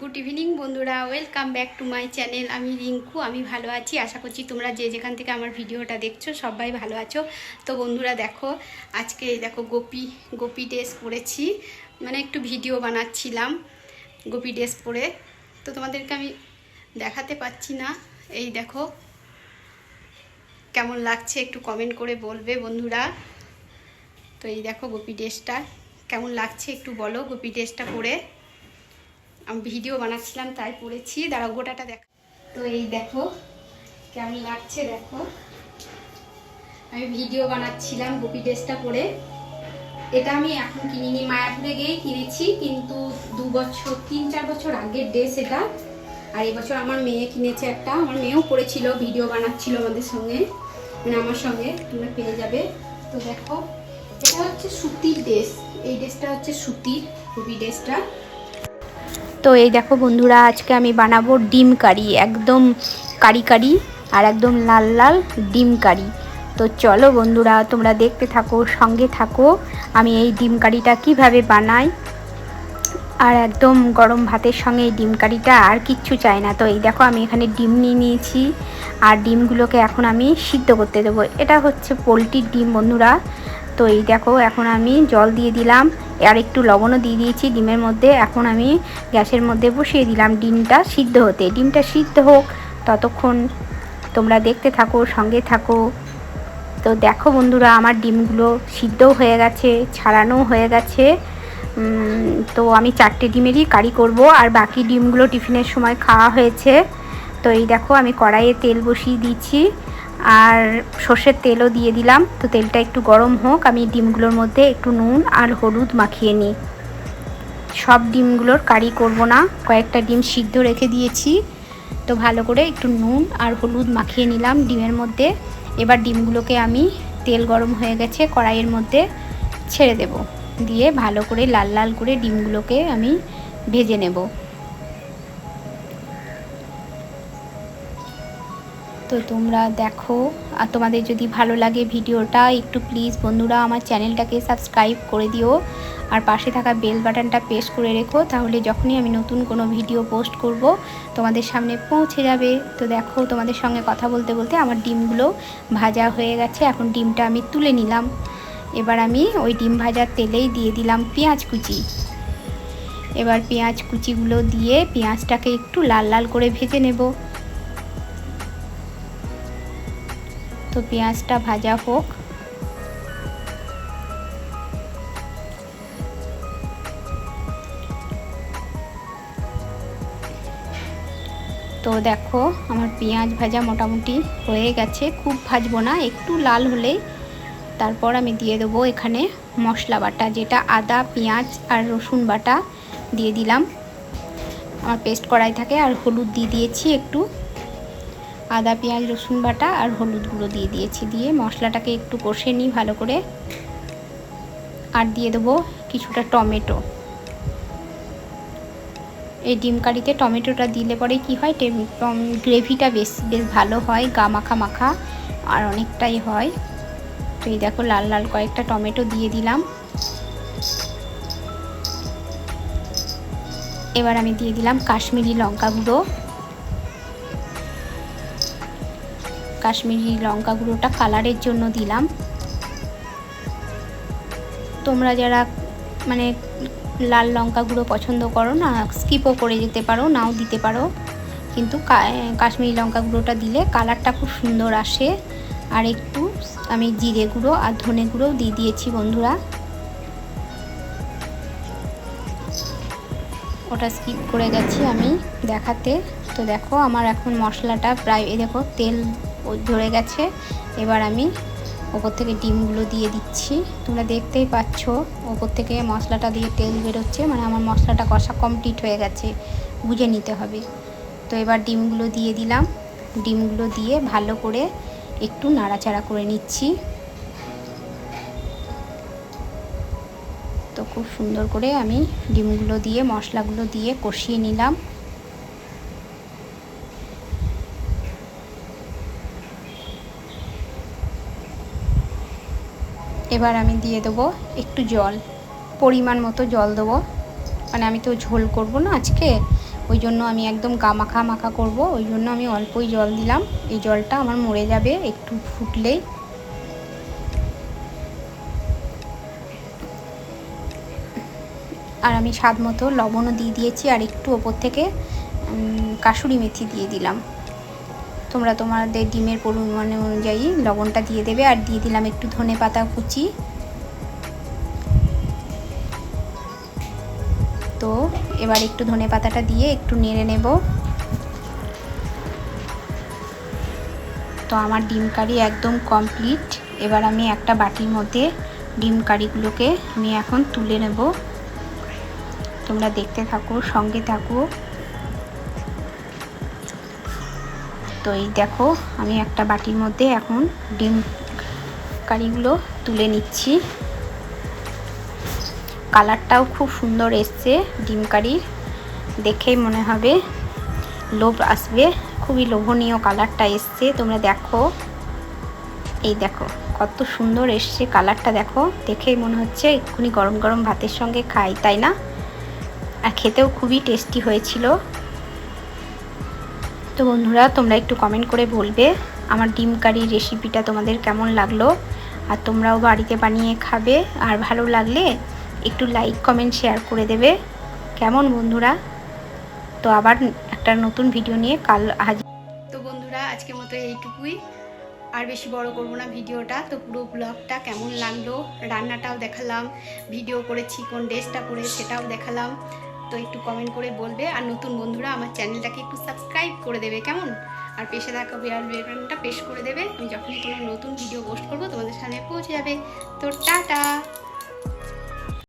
Good evening বন্ধুরা। Welcome back to my channel আমি রিঙ্কু, আমি ভালো আছি। আশা করছি তোমরা যে যেখান থেকে আমার ভিডিওটা দেখছ, সবাই ভালো আছো। তো বন্ধুরা, দেখো, আজকে দেখো গোপী গোপী ড্রেস পরেছি। মানে একটু ভিডিও বানাচ্ছিলাম গোপী ড্রেস পরে। তো তোমাদেরকে আমি দেখাতে পাচ্ছি না। এই দেখো, কেমন লাগছে একটু কমেন্ট করে বলবে বন্ধুরা। তো এই দেখো গোপী ড্রেসটা কেমন লাগছে একটু বলো গোপী ড্রেসটা পরে। আমি ভিডিও বানাচ্ছিলাম, তাই পড়েছি। দাঁড়াও, গোটাটা দেখ। তো এই দেখো, কেমন লাগছে দেখো। আমি ভিডিও বানাচ্ছিলাম গোপী ড্রেসটা পরে। এটা আমি এখন কিনিনি, মায়াপুরে গিয়েই কিনেছি, কিন্তু দু বছর, তিন চার বছর আগের ড্রেস এটা। আর এবছর আমার মেয়ে কিনেছে একটা। আমার মেয়েও পড়েছিল, ভিডিও বানাচ্ছিল আমাদের সঙ্গে মানে আমার সঙ্গে, তোমরা পেয়ে যাবে। তো দেখো, এটা হচ্ছে সুতির ড্রেস। এই ড্রেসটা হচ্ছে সুতির, গোপী ড্রেসটা। তো এই দেখো বন্ধুরা, আজকে আমি বানাবো ডিম কারি, একদম কারি কারি আর একদম লাল লাল ডিম কারি। তো চলো বন্ধুরা, তোমরা দেখতে থাকো, সঙ্গে থাকো, আমি এই ডিম কারিটা কীভাবে বানাই। আর একদম গরম ভাতের সঙ্গে এই ডিম কারিটা আর কিচ্ছু চাই না। তো এই দেখো, আমি এখানে ডিম নিয়ে নিয়েছি। আর ডিমগুলোকে এখন আমি সিদ্ধ করতে দেবো। এটা হচ্ছে পোলট্রির ডিম বন্ধুরা। তো এই দেখো, এখন আমি জল দিয়ে দিলাম, আর একটু লবণও দিয়ে দিয়েছি ডিমের মধ্যে। এখন আমি গ্যাসের মধ্যে বসিয়ে দিলাম ডিমটা সিদ্ধ হতে। ডিমটা সিদ্ধ হোক, ততক্ষণ তোমরা দেখতে থাকো, সঙ্গে থাকো। তো দেখো বন্ধুরা, আমার ডিমগুলো সিদ্ধও হয়ে গেছে, ছাড়ানো হয়ে গেছে। তো আমি চারটে ডিমেরই কারি করব, আর বাকি ডিমগুলো টিফিনের সময় খাওয়া হয়েছে। তো এই দেখো, আমি কড়াইয়ে তেল বসিয়ে দিচ্ছি আর সর্ষের তেলও দিয়ে দিলাম। তো তেলটা একটু গরম হোক, আমি ডিমগুলোর মধ্যে একটু নুন আর হলুদ মাখিয়ে নিই। সব ডিমগুলোর কারি করব না, কয়েকটা ডিম সিদ্ধ রেখে দিয়েছি। তো ভালো করে একটু নুন আর হলুদ মাখিয়ে নিলাম ডিমের মধ্যে। এবার ডিমগুলোকে আমি তেল গরম হয়ে গেছে, কড়াইয়ের মধ্যে ছেড়ে দেব। দিয়ে ভালো করে লাল লাল করে ডিমগুলোকে আমি ভেজে নেব। তো তোমরা দেখো। আর তোমাদের যদি ভালো লাগে ভিডিওটা, একটু প্লিজ বন্ধুরা আমার চ্যানেলটাকে সাবস্ক্রাইব করে দিও। আর পাশে থাকা বেল বাটনটা প্রেস করে রেখো, তাহলে যখনই আমি নতুন কোনো ভিডিও পোস্ট করব, তোমাদের সামনে পৌঁছে যাবে। তো দেখো, তোমাদের সঙ্গে কথা বলতে বলতে আমার ডিমগুলো ভাজা হয়ে গেছে, এখন ডিমটা আমি তুলে নিলাম। এবার আমি ওই ডিম ভাজার তেলেই দিয়ে দিলাম পেঁয়াজ কুচি। এবার পেঁয়াজ কুচিগুলো দিয়ে পেঁয়াজটাকে একটু লাল লাল করে ভেজে নেব। তো পেঁয়াজটা ভাজা হোক। তো দেখো, আমার পেঁয়াজ ভাজা মোটামুটি হয়ে গেছে। খুব ভাজবো না, একটু লাল হলেই। তারপর আমি দিয়ে দেবো এখানে মশলা বাটা, যেটা আদা, পেঁয়াজ আর রসুন বাটা দিয়ে দিলাম। আমার পেস্ট করাই থাকে আর হলুদ দিয়ে দিয়েছি একটু। আদা, পেঁয়াজ, রসুন বাটা আর হলুদ গুঁড়ো দিয়ে দিয়েছি। দিয়ে মশলাটাকে একটু কষে নিই ভালো করে। আর দিয়ে দেবো কিছুটা টমেটো। এই ডিম কারিতে টমেটোটা দিলে পরে কি হয় গ্রেভিটা বেশ বেশ ভালো হয়, গা মাখা মাখা আর অনেকটাই হয়। তো এই দেখো লাল লাল কয়েকটা টমেটো দিয়ে দিলাম। এবার আমি দিয়ে দিলাম কাশ্মীরি লঙ্কা গুঁড়ো। কাশ্মীরি লঙ্কা গুঁড়োটা কালারের জন্য দিলাম। তোমরা যারা মানে লাল লঙ্কা গুঁড়ো পছন্দ করো না, স্কিপও করে যেতে পারো, নাও দিতে পারো। কিন্তু কাশ্মীরি লঙ্কা গুঁড়োটা দিলে কালারটা খুব সুন্দর আসে। আর একটু আমি জিরে গুঁড়ো আর ধনে গুঁড়োও দিয়ে দিয়েছি বন্ধুরা। ওটা স্কিপ করে গেছি আমি দেখাতে। তো দেখো আমার এখন মশলাটা প্রায় দেখো তেল ধরে গেছে। এবার আমি ওপর থেকে ডিমগুলো দিয়ে দিচ্ছি। তোমরা দেখতেই পাচ্ছ, ওপর থেকে মশলাটা দিয়ে তেল বেরোচ্ছে। মানে আমার মশলাটা কষা কমপ্লিট হয়ে গেছে, বুঝে নিতে হবে। তো এবার ডিমগুলো দিয়ে দিলাম। ডিমগুলো দিয়ে ভালো করে একটু নাড়াচাড়া করে নিচ্ছি। তো খুব সুন্দর করে আমি ডিমগুলো দিয়ে, মশলাগুলো দিয়ে কষিয়ে নিলাম। এবার আমি দিয়ে দেবো একটু জল, পরিমাণ মতো জল দেবো। মানে আমি তো ঝোল করব না আজকে, ওই জন্য আমি একদম গা মাখা মাখা করব। ওই জন্য আমি অল্পই জল দিলাম। এই জলটা আমার মরে যাবে একটু ফুটলেই। আর আমি স্বাদ মতো লবণও দিয়ে দিয়েছি, আর একটু ওপর থেকে কাসুরি মেথি দিয়ে দিলাম। তোমরা তোমাদের ডিমের পরিমাণ অনুযায়ী লবণটা দিয়ে দেবে আর দিয়ে দিলাম একটু ধনে পাতা কুচি। তো এবার একটু ধনে পাতাটা দিয়ে একটু নেড়ে নেব। তো আমার ডিম কারি একদম কমপ্লিট। এবার আমি একটা বাটির মধ্যে ডিম কারিগুলোকে আমি এখন তুলে নেব। তোমরা দেখতে থাকো, সঙ্গে থাকো। তো এই দেখো, আমি একটা বাটির মধ্যে এখন ডিম কারিগুলো তুলে নিচ্ছি। কালারটাও খুব সুন্দর এসছে ডিম কারির দেখেই মনে হবে লোভ আসবে। খুবই লোভনীয় কালারটা এসছে, তোমরা দেখো। এই দেখো, কত সুন্দর এসছে কালারটা দেখো। দেখেই মনে হচ্ছে এক্ষুনি গরম গরম ভাতের সঙ্গে খাই, তাই না? আর খেতেও খুবই টেস্টি হয়েছিল। তো বন্ধুরা, তোমরা একটু কমেন্ট করে বলবে আমার ডিম কারির রেসিপিটা তোমাদের কেমন লাগল। আর তোমরাও বাড়িতে বানিয়ে খাবে। আর ভালো লাগলে একটু লাইক কমেন্ট শেয়ার করে দেবে। কেমন বন্ধুরা? তো আবার একটা নতুন ভিডিও নিয়ে কাল হাজির তো বন্ধুরা, আজকের মতো এইটুকুই। আর বেশি বড় করব না ভিডিওটা। তো পুরো ব্লগটা কেমন লাগল? রান্নাটাও দেখালাম। ভিডিও করেছি, কোন ড্রেসটা পরে সেটাও দেখালাম। তো একটু কমেন্ট করে বলবে, আর নতুন বন্ধুরা আমার চ্যানেলটাকে একটু সাবস্ক্রাইব করে দেবে, কেমন? আর পেশে থাকা বেয়ার বেরনটা পেশ করে দেবে, আমি যখনই কোনো নতুন ভিডিও পোস্ট করব, তোমাদের সামনে পৌঁছে যাবে। তো টাটা!